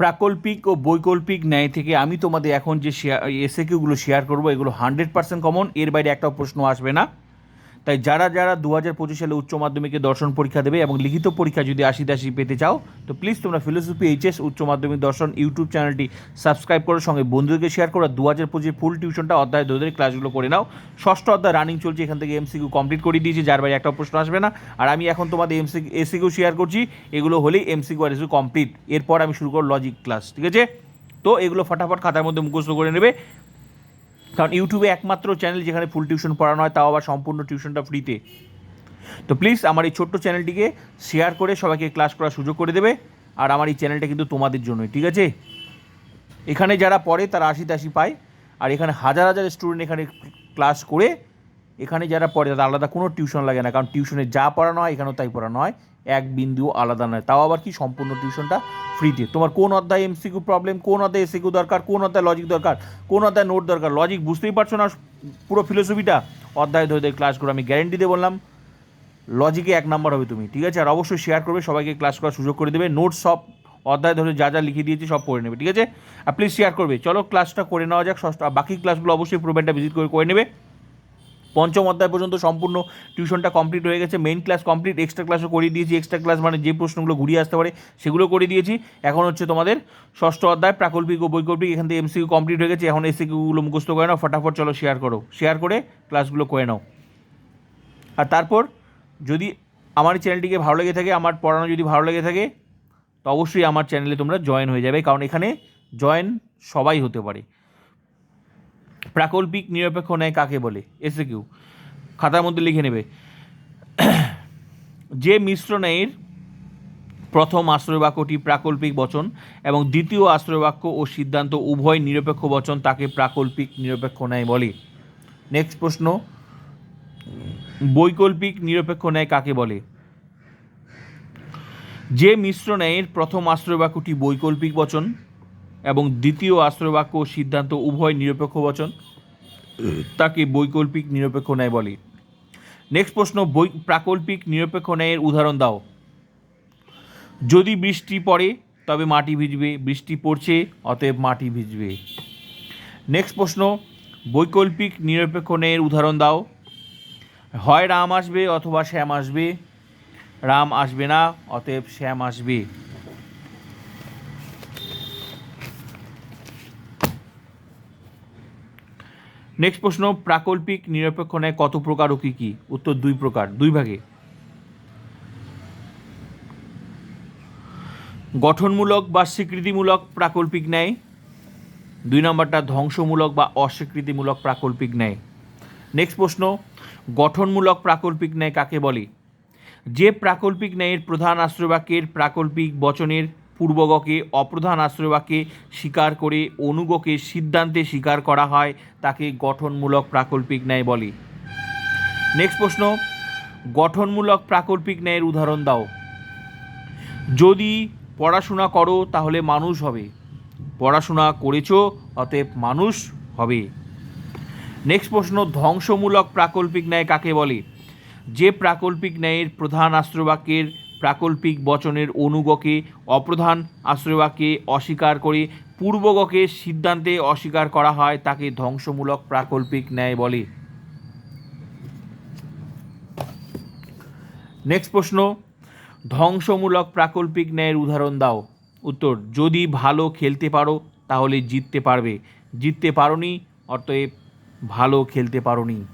প্রাকল্পিক ও বৈকল্পিক ন্যায় থেকে আমি তোমাদের এখন যে শেয়ার এসে কিউগুলো শেয়ার করব, এগুলো হান্ড্রেড পার্সেন্ট কমন এর বাইরে একটাও প্রশ্ন আসবে না। তাই যারা যারা দু হাজার পঁচিশ সালে উচ্চ মাধ্যমিকে দর্শন পরীক্ষা দেবে এবং লিখিত পরীক্ষা যদি আশি দাশি পেতে চাও, তো প্লিজ তোমরা ফিলোসফি এইচএস উচ্চ মাধ্যমিক দর্শন ইউটিউব চ্যানেলটি সাবস্ক্রাইব করো, সঙ্গে বন্ধুদেরকে শেয়ার করো দু হাজার পঁচিশ ফুল টিউশনটা অধ্যায় ধরে ক্লাসগুলো করে নাও। ষষ্ঠ অধ্যায় রানিং চলছে, এখান থেকে এমসিকিউ কমপ্লিট করে দিয়েছি, যার বাইরে একটা প্রশ্ন আসবে না। আর আমি এখন তোমাদের এমসি এসিকিউ শেয়ার করছি, এগুলো হলেই এমসিকিউ আর এসিকিউ কমপ্লিট এরপর আমি শুরু করব লজিক ক্লাস ঠিক আছে? তো এগুলো ফটাফট খাতার মধ্যে মুখস্থ করে নেবে। কারণ ইউটিউবে একমাত্র চ্যানেল যেখানে ফুল টিউশন পড়ানো হয়, তাও আবার সম্পূর্ণ টিউশনটা ফ্রিতে তো প্লিজ আমার এই ছোট্ট চ্যানেলটিকে শেয়ার করে সবাইকে ক্লাস করার সুযোগ করে দেবে, আর আমার এই চ্যানেলটা কিন্তু তোমাদের জন্যই, ঠিক আছে? এখানে যারা পড়ে তারা আশি তাশি পায়, আর এখানে হাজার হাজার স্টুডেন্ট এখানে ক্লাস করে, এখানে যারা পড়ে তাদের আলাদা কোনো টিউশন লাগে না, কারণ টিউশনে যা পড়ানো হয় এখানেও তাই পড়ানো হয়। এক বিন্দুও আলাদা নয়। তাও আবার কি সম্পূর্ণ টিউশনটা ফ্রিতে তোমার কোন অধ্যায় এমসিকিউ প্রবলেম কোন অধ্যায় এসিকিউ দরকার, কোন অধ্যায় লজিক দরকার, কোন অধ্যায় নোট দরকার? লজিক বুঝতেই পারছ না পুরো ফিলোসফিটা অধ্যায় ধরে ধরে ক্লাস করে, আমি গ্যারেন্টি দিয়ে বললাম লজিকে এক নাম্বার হবে তুমি, ঠিক আছে? আর অবশ্যই শেয়ার করবে, সবাইকে ক্লাস করার সুযোগ করে দেবে। নোট সব অধ্যায় ধরে যা যা লিখে দিয়েছি সব পড়ে নেবে, ঠিক আছে? আর প্লিজ শেয়ার করবে। চলো ক্লাসটা করে নেওয়া যাক, ষষ্ঠ বাকি ক্লাসগুলো অবশ্যই প্রোভেন্টটা ভিজিট করে করে নেবে। পঞ্চম অধ্যায় পর্যন্ত সম্পূর্ণ টিউশনটা কমপ্লিট হয়ে গেছে। মেইন ক্লাস কমপ্লিট এক্সট্রা ক্লাসও করে দিয়েছি। এক্সট্রা ক্লাস মানে যে প্রশ্নগুলো ঘুরিয়ে আসতে পারে, সেগুলো করে দিয়েছি। এখন হচ্ছে তোমাদের ষষ্ঠ অধ্যায়, প্রাকল্পিক ও বৈকল্পিক, এখান থেকে এমসিকিউ কমপ্লিট হয়ে গেছে। এখন এসিকিউগুলো মুখস্থ করে নাও, ফটাফট চলো শেয়ার করো। শেয়ার করে ক্লাসগুলো করে নাও। আর তারপর যদি আমার চ্যানেলটিকে ভালো লেগে থাকে, আমার পড়ানো যদি ভালো লেগে থাকে, তো অবশ্যই আমার চ্যানেলে তোমরা জয়েন হয়ে যাবে। কারণ এখানে জয়েন সবাই হতে পারে। প্রাকল্পিক নিরপেক্ষ ন্যায় কাকে বলে? এসে কিউ খাতার মধ্যে লিখে নেবে। যে মিশ্র ন্যায়ের প্রথম আশ্রয় বাক্যটি প্রাকল্পিক বচন এবং দ্বিতীয় আশ্রয় বাক্য ও সিদ্ধান্ত উভয় নিরপেক্ষ বচন তাকে প্রাকল্পিক নিরপেক্ষ ন্যায় বলে। নেক্সট প্রশ্ন। বৈকল্পিক নিরপেক্ষ ন্যায় কাকে বলে? যে মিশ্র ন্যায়ের প্রথম আশ্রয় বাক্যটি বৈকল্পিক বচন এবং দ্বিতীয় আশ্রয় বাক্য সিদ্ধান্ত উভয় নিরপেক্ষ বচন। তাকে বৈকল্পিক নিরপেক্ষ ন্যায় বলে। নেক্সট প্রশ্ন, বৈ প্রাকল্পিক নিরপেক্ষ ন্যায়ের উদাহরণ দাও। যদি বৃষ্টি পড়ে, তবে মাটি ভিজবে, বৃষ্টি পড়ছে, অতএব মাটি ভিজবে। নেক্সট প্রশ্ন, বৈকল্পিক নিরপেক্ষ ন্যায়ের উদাহরণ দাও। হয় রাম আসবে অথবা শ্যাম আসবে। রাম আসবে না, অতএব শ্যাম আসবে। নেক্সট প্রশ্ন, প্রাকল্পিক নিরপেক্ষ ন্যায় কত প্রকার ও কী কী? উত্তর দুই প্রকার, দুই ভাগে। গঠনমূলক বা স্বীকৃতিমূলক প্রাকল্পিক ন্যায়। দুই নম্বরটা, ধ্বংসমূলক বা অস্বীকৃতিমূলক প্রাকল্পিক ন্যায়। নেক্সট প্রশ্ন, গঠনমূলক প্রাকল্পিক ন্যায় কাকে বলে? যে প্রাকল্পিক ন্যায়ের প্রধান আশ্রয়বাক্যের প্রাকল্পিক বচনের পূর্বগকে, অপ্রধান আশ্রয়বাক্যে স্বীকার করে অনুগকে সিদ্ধান্তে স্বীকার করা হয়, তাকে গঠনমূলক প্রাকল্পিক ন্যায় বলে। নেক্সট প্রশ্ন, গঠনমূলক প্রাকল্পিক ন্যায়ের উদাহরণ দাও। যদি পড়াশোনা করো, তাহলে মানুষ হবে। পড়াশোনা করেছ, অতএব মানুষ হবে। নেক্সট প্রশ্ন, ধ্বংসমূলক প্রাকল্পিক ন্যায় কাকে বলে? যে প্রাকল্পিক ন্যায়ের প্রধান আশ্রয়বাক্যের প্রাকল্পিক বচনের অনুগকে অপ্রধান আশ্রয়বাক্যে অস্বীকার করে পূর্বগকে সিদ্ধান্তে অস্বীকার করা হয় তাকে ধ্বংসমূলক প্রাকল্পিক ন্যায় বলে। নেক্সট প্রশ্ন, ধ্বংসমূলক প্রাকল্পিক ন্যায়ের উদাহরণ দাও। উত্তর, যদি ভালো খেলতে পারো, তাহলে জিততে পারবে। জিততে পারোনি, অতএব ভালো খেলতে পারোনি।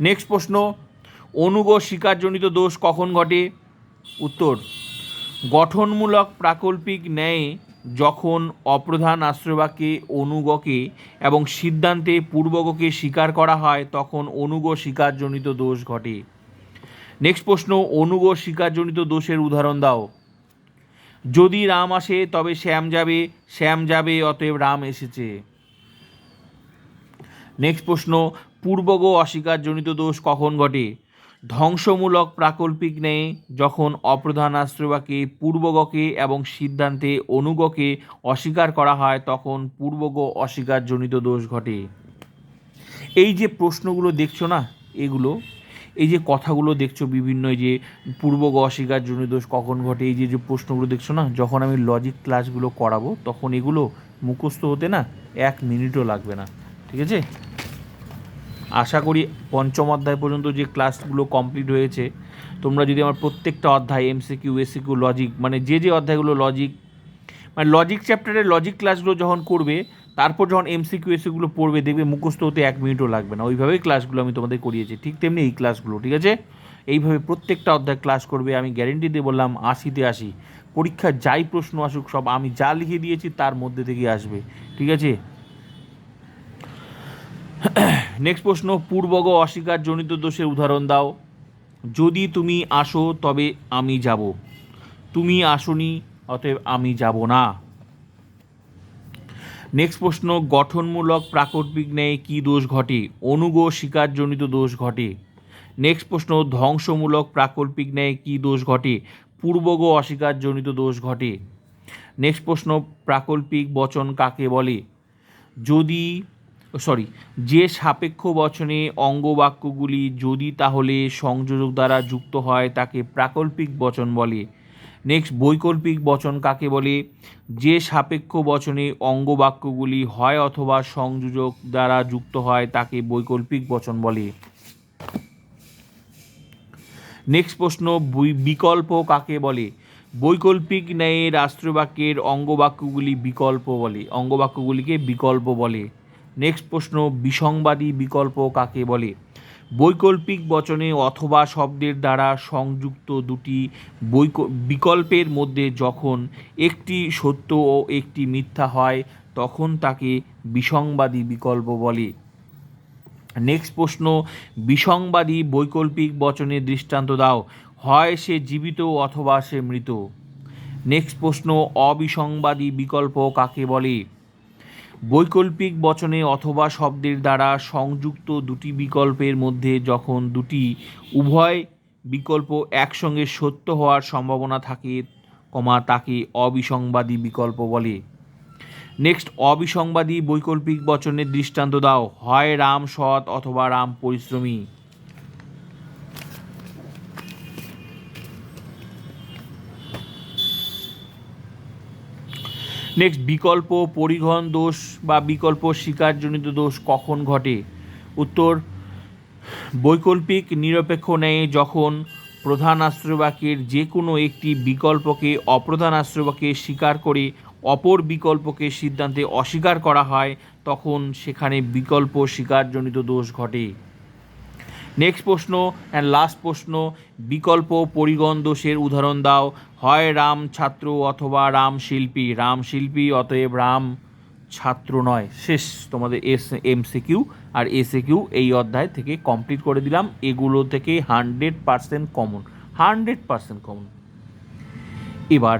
নেক্সট প্রশ্ন, অনুগ শিকারজনিত দোষ কখন ঘটে? উত্তর, গঠনমূলক প্রাকল্পিক ন্যায় যখন অপ্রধান আশ্রয়বাক্যে অনুগকে এবং সিদ্ধান্তে পূর্বগকে স্বীকার করা হয়, তখন অনুগ শিকারজনিত দোষ ঘটে। নেক্সট প্রশ্ন, অনুগ শিকারজনিত দোষের উদাহরণ দাও। যদি রাম আসে, তবে শ্যাম যাবে শ্যাম যাবে, অতএব রাম এসেছে। নেক্সট প্রশ্ন, পূর্বগ অস্বীকারজনিত দোষ কখন ঘটে? ধ্বংসমূলক প্রাকল্পিক নেয় যখন অপ্রধান আশ্রয়বাকে পূর্বগকে এবং সিদ্ধান্তে অনুগকে অস্বীকার করা হয়, তখন পূর্বগ অস্বীকারজনিত দোষ ঘটে। এই যে প্রশ্নগুলো দেখছ না এগুলো, এই যে কথাগুলো দেখছ বিভিন্ন যে পূর্বগ অস্বীকার জন্য দোষ কখন ঘটে, এই যে যে প্রশ্নগুলো দেখছ না, যখন আমি লজিক ক্লাসগুলো করাবো, তখন এগুলো মুখস্থ হতে না এক মিনিটও লাগবে না, ঠিক আছে? আশা করি পঞ্চম অধ্যায় পর্যন্ত যে ক্লাসগুলো কমপ্লিট হয়েছে, তোমরা যদি আমার প্রত্যেকটা অধ্যায় এমসিকিউ এসিকিউ লজিক মানে যে যে অধ্যায়গুলো লজিক মানে লজিক চ্যাপ্টারের লজিক ক্লাসগুলো যখন করবে, তারপর যখন এমসিকিউ এসিগুলো পড়বে, দেখবে মুখস্থ হতে এক মিনিটও লাগবে না। ওইভাবেই ক্লাসগুলো আমি তোমাদের করিয়েছি, ঠিক তেমনি এই ক্লাসগুলো ঠিক আছে? এইভাবে প্রত্যেকটা অধ্যায় ক্লাস করবে, আমি গ্যারেন্টি দিয়ে বললাম আশিতে আসি পরীক্ষার যাই প্রশ্ন আসুক, সব আমি যা লিখে দিয়েছি, তার মধ্যে থেকে আসবে, ঠিক আছে? নেক্সট প্রশ্ন, পূর্বগ অস্বীকার জনিত দোষের উদাহরণ দাও। যদি তুমি আসো, তবে আমি যাব। তুমি আসনি, অতএব আমি যাব না। নেক্সট প্রশ্ন, গঠনমূলক প্রাকল্পিক ন্যায় কী দোষ ঘটে? অনুগ শিকারজনিত দোষ ঘটে। নেক্সট প্রশ্ন, ধ্বংসমূলক প্রাকল্পিক ন্যায় কী দোষ ঘটে? পূর্বগ অস্বীকারজনিত দোষ ঘটে। নেক্সট প্রশ্ন, প্রাকল্পিক বচন কাকে বলে? যদি সরি যে সাপেক্ষ বচনে অঙ্গবাক্যগুলি যদি তাহলে সংযোজক দ্বারা যুক্ত হয়, তাকে প্রাকল্পিক বচন বলে। নেক্সট বৈকল্পিক বচন কাকে বলে? যে সাপেক্ষ বচনে অঙ্গবাক্যগুলি হয় অথবা সংযোজক দ্বারা যুক্ত হয়, তাকে বৈকল্পিক বচন বলে। নেক্সট প্রশ্ন বিকল্প কাকে বলে? বৈকল্পিক ন্যায়ে রাষ্ট্রবাক্যের অঙ্গবাক্যগুলি বিকল্প বলে। অঙ্গবাক্যগুলিকে বিকল্প বলে। নেক্সট প্রশ্ন, বিসংবাদী বিকল্প কাকে বলে? বৈকল্পিক বচনে অথবা শব্দের দ্বারা সংযুক্ত দুটি বৈক, বিকল্পের মধ্যে যখন একটি সত্য ও একটি মিথ্যা হয়, তখন তাকে বিসংবাদী বিকল্প বলে। নেক্সট প্রশ্ন, বিসংবাদী বৈকল্পিক বচনে দৃষ্টান্ত দাও। হয় সে জীবিত অথবা সে মৃত? নেক্সট প্রশ্ন, অবিসংবাদী বিকল্প কাকে বলে? বৈকল্পিক বচনে অথবা শব্দের দ্বারা সংযুক্ত দুটি বিকল্পের মধ্যে যখন দুটি উভয় বিকল্প একসঙ্গে সত্য হওয়ার সম্ভাবনা থাকে, কমা তাকে অবিসংবাদী বিকল্প বলে। নেক্সট, অবিসংবাদী বৈকল্পিক বচনের দৃষ্টান্ত দাও। হয় রাম সৎ অথবা রাম পরিশ্রমী। নেক্সট বিকল্প, পরিবহন দোষ বা বিকল্প শিকারজনিত দোষ কখন ঘটে? উত্তর, বৈকল্পিক নিরপেক্ষ ন্যায়ে যখন প্রধান আশ্রয়বাক্যের যে কোনো একটি বিকল্পকে অপ্রধান আশ্রয়বাক্যে স্বীকার করে অপর বিকল্পকে সিদ্ধান্তে অস্বীকার করা হয়, তখন সেখানে বিকল্প স্বীকারজনিত দোষ ঘটে। নেক্সট প্রশ্ন অ্যান্ড লাস্ট প্রশ্ন, বিকল্প পরিগণ দোষের উদাহরণ দাও। হয় রাম ছাত্র অথবা রাম শিল্পী। রাম শিল্পী অতএব রাম ছাত্র নয়। শেষ। তোমাদের এস এম এমসিকিউ আর এসিকিউ এই অধ্যায় থেকে কমপ্লিট করে দিলাম। এগুলো থেকে hundred percent common hundred percent common এবার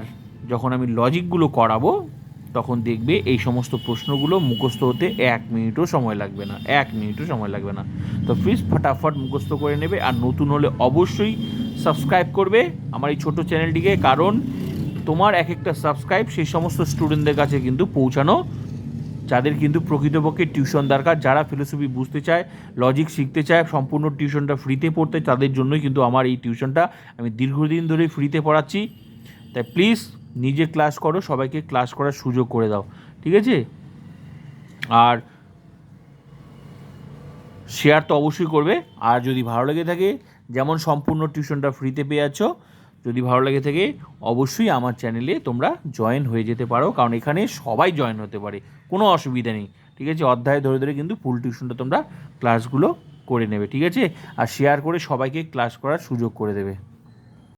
যখন আমি লজিকগুলো করাবো তখন দেখবে এই সমস্ত প্রশ্নগুলো মুখস্থ হতে এক মিনিটও সময় লাগবে না, এক মিনিটও সময় লাগবে না। তো প্লিজ ফটাফট মুখস্থ করে নেবে আর নতুন হলে অবশ্যই সাবস্ক্রাইব করবে আমার এই ছোটো চ্যানেলটিকে কারণ তোমার এক একটা সাবস্ক্রাইব সেই সমস্ত স্টুডেন্টদের কাছে কিন্তু পৌঁছানো, যাদের কিন্তু প্রকৃতপক্ষে টিউশন দরকার, যারা ফিলোসফি বুঝতে চায় লজিক শিখতে চায়, সম্পূর্ণ টিউশনটা ফ্রিতে পড়তে, তাদের জন্যই কিন্তু আমার এই টিউশনটা আমি দীর্ঘদিন ধরে ফ্রিতে পড়াচ্ছি। তাই প্লিজ নিজে ক্লাস করো, সবাইকে ক্লাস করার সুযোগ করে দাও, ঠিক আছে? আর শেয়ার তো অবশ্যই করবে, আর যদি ভালো লেগে থাকে, যেমন সম্পূর্ণ টিউশনটা ফ্রিতে পেয়ে যাচ্ছ, যদি ভালো লেগে থাকে, অবশ্যই আমার চ্যানেলে তোমরা জয়েন হয়ে যেতে পারো, কারণ এখানে সবাই জয়েন হতে পারে, কোনো অসুবিধা নেই, ঠিক আছে? অধ্যায় ধরে ধরে কিন্তু ফুল টিউশনটা তোমরা ক্লাসগুলো করে নেবে, ঠিক আছে? আর শেয়ার করে সবাইকে ক্লাস করার সুযোগ করে দেবে।